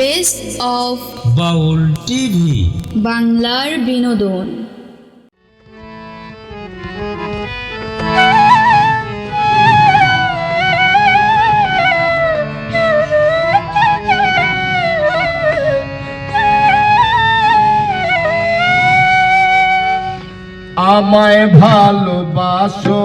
Best of Baul TV বাংলার বিনোদন আমায় ভালোবাসো।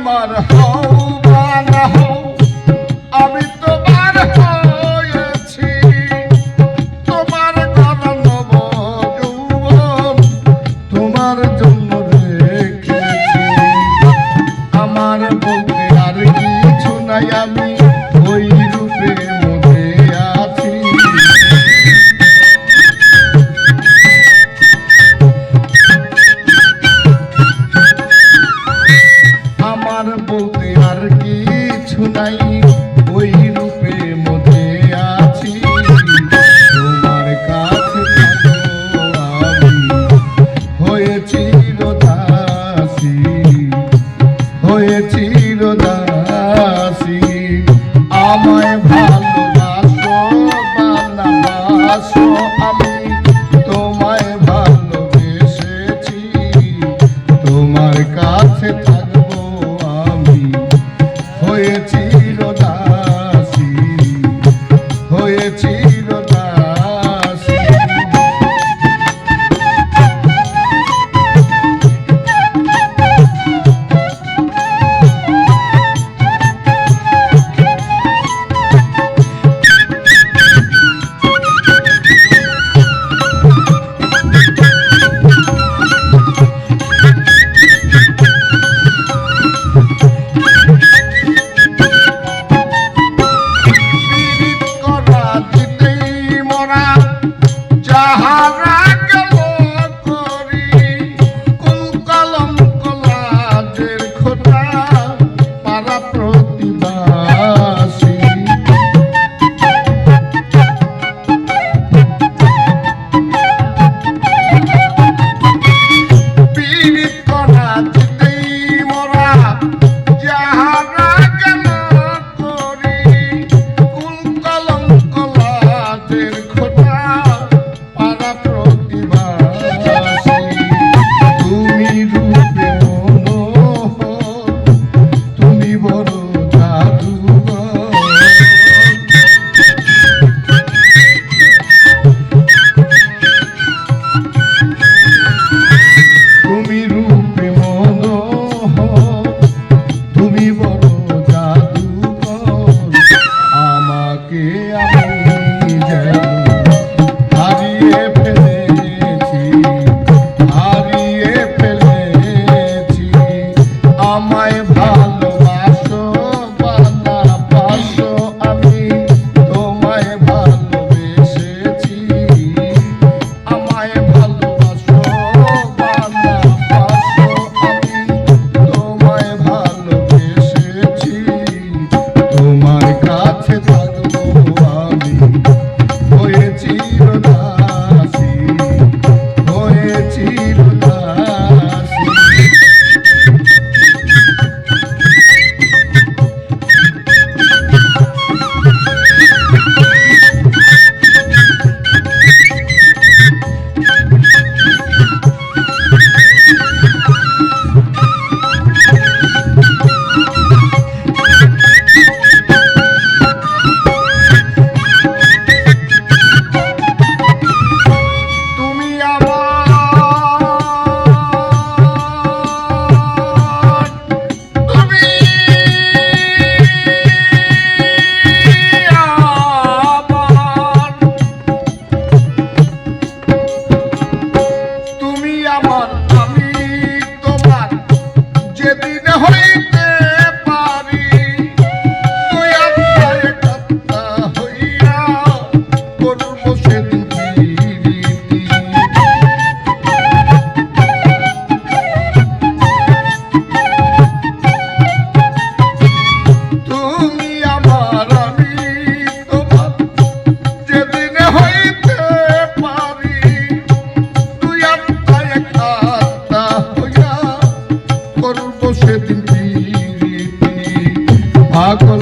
amada. হয়ে চিরদাসী আমায় ভালোবাসো আমি। তোমায় তোমার কাছে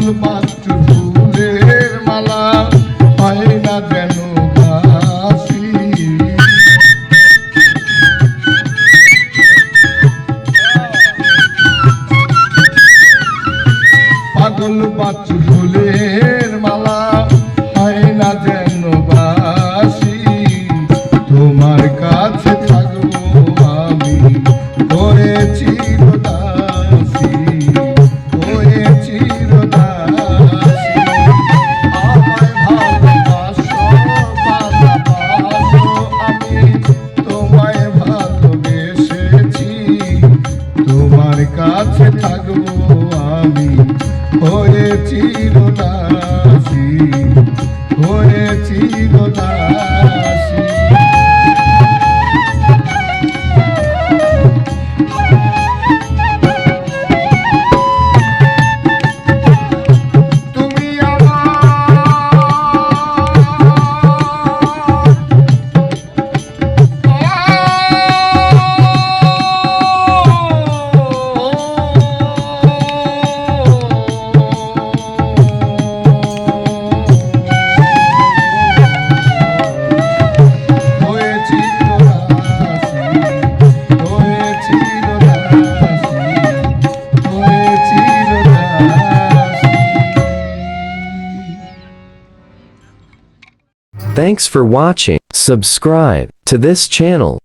শুধুমাত্র ফুলের মালা পায় না যেন পাগল বাচ্চু ফুলের চিরলা Thanks for watching. Subscribe to this channel.